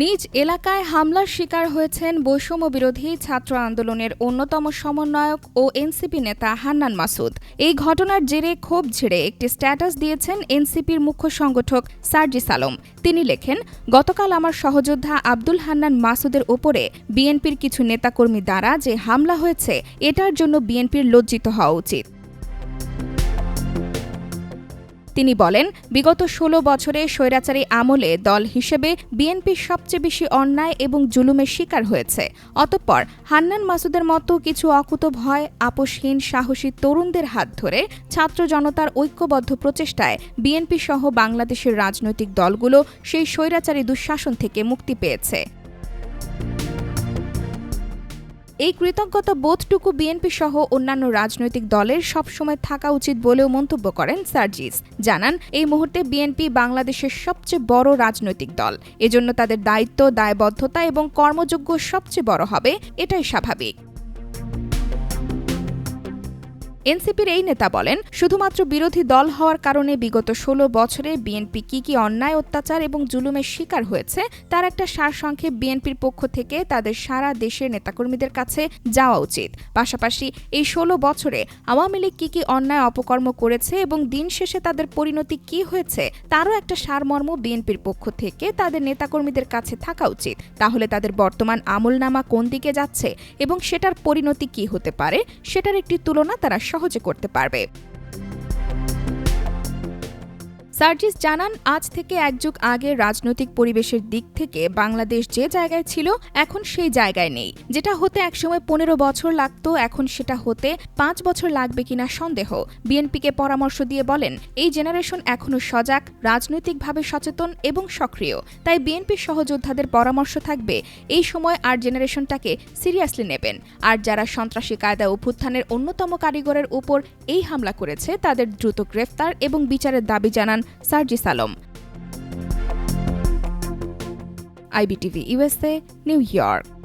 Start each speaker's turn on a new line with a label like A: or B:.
A: নিজ এলাকায় হামলার শিকার হয়েছেন বৈষম্য বিরোধী ছাত্র আন্দোলনের অন্যতম সমন্বয়ক ও এনসিপি নেতা হান্নান মাসুদ। এই ঘটনার জেরে ক্ষোভ ঝেড়ে একটি স্ট্যাটাস দিয়েছেন এনসিপির মুখ্য সংগঠক সার্জিস আলম। তিনি লেখেন, গতকাল আমার সহযোদ্ধা আব্দুল হান্নান মাসুদের ওপরে বিএনপির কিছু নেতাকর্মী দ্বারা যে হামলা হয়েছে, এটার জন্য বিএনপির লজ্জিত হওয়া উচিত। তিনি বলেন, বিগত ষোলো বছরে স্বৈরাচারী আমলে দল হিসেবে বিএনপি সবচেয়ে বেশি অন্যায় এবং জুলুমের শিকার হয়েছে। অতঃপর হান্নান মাসুদের মতো কিছু অকুত ভয়, আপোষহীন, সাহসী তরুণদের হাত ধরে ছাত্র জনতার ঐক্যবদ্ধ প্রচেষ্টায় বিএনপি সহ বাংলাদেশের রাজনৈতিক দলগুলো সেই স্বৈরাচারী দুঃশাসন থেকে মুক্তি পেয়েছে। এই কৃতজ্ঞতা বোধটুকু বিএনপি সহ অন্যান্য রাজনৈতিক দলের সবসময় থাকা উচিত বলেও মন্তব্য করেন সার্জিস। জানান, এই মুহূর্তে বিএনপি বাংলাদেশের সবচেয়ে বড় রাজনৈতিক দল। এজন্য তাদের দায়িত্ব, দায়বদ্ধতা এবং কর্মযোগ্য সবচেয়ে বড় হবে, এটাই স্বাভাবিক। এনসিপির এই নেতা বলেন, শুধুমাত্র বিরোধী দল হওয়ার কারণে বিগত ষোলো বছরে বিএনপি কি কি অন্যায়, অত্যাচার এবং জুলুমের শিকার হয়েছে, তার একটা সারসংক্ষেপ বিএনপির পক্ষ থেকে তাদের সারা দেশের নেতাকর্মীদের কাছে যাওয়া উচিত। পাশাপাশি এই ষোলো বছরে আওয়ামী লীগ কি কি অন্যায় অপকর্ম করেছে এবং দিন শেষে তাদের পরিণতি কি হয়েছে, তারও একটা সারমর্ম বিএনপির পক্ষ থেকে তাদের নেতাকর্মীদের কাছে থাকা উচিত। তাহলে তাদের বর্তমান আমলনামা কোন দিকে যাচ্ছে এবং সেটার পরিণতি কি হতে পারে, সেটার একটি তুলনা তারা সহজে করতে পারবে। সার্জিস জানান, আজ থেকে এক যুগ আগে রাজনৈতিক পরিবেশের দিক থেকে বাংলাদেশ যে জায়গায় ছিল, এখন সেই জায়গায় নেই। যেটা হতে একসময় পনেরো বছর লাগতো, এখন সেটা হতে পাঁচ বছর লাগবে কিনা সন্দেহ। বিএনপিকে পরামর্শ দিয়ে বলেন, এই জেনারেশন এখনও সজাগ, রাজনৈতিকভাবে সচেতন এবং সক্রিয়। তাই বিএনপির সহযোদ্ধাদের পরামর্শ থাকবে, এই সময় আর জেনারেশনটাকে সিরিয়াসলি নেবেন। আর যারা সন্ত্রাসী কায়দা অভ্যুত্থানের অন্যতম কারিগরের উপর এই হামলা করেছে, তাদের দ্রুত গ্রেফতার এবং বিচারের দাবি জানান Sarjis Alam IBTV USA New York.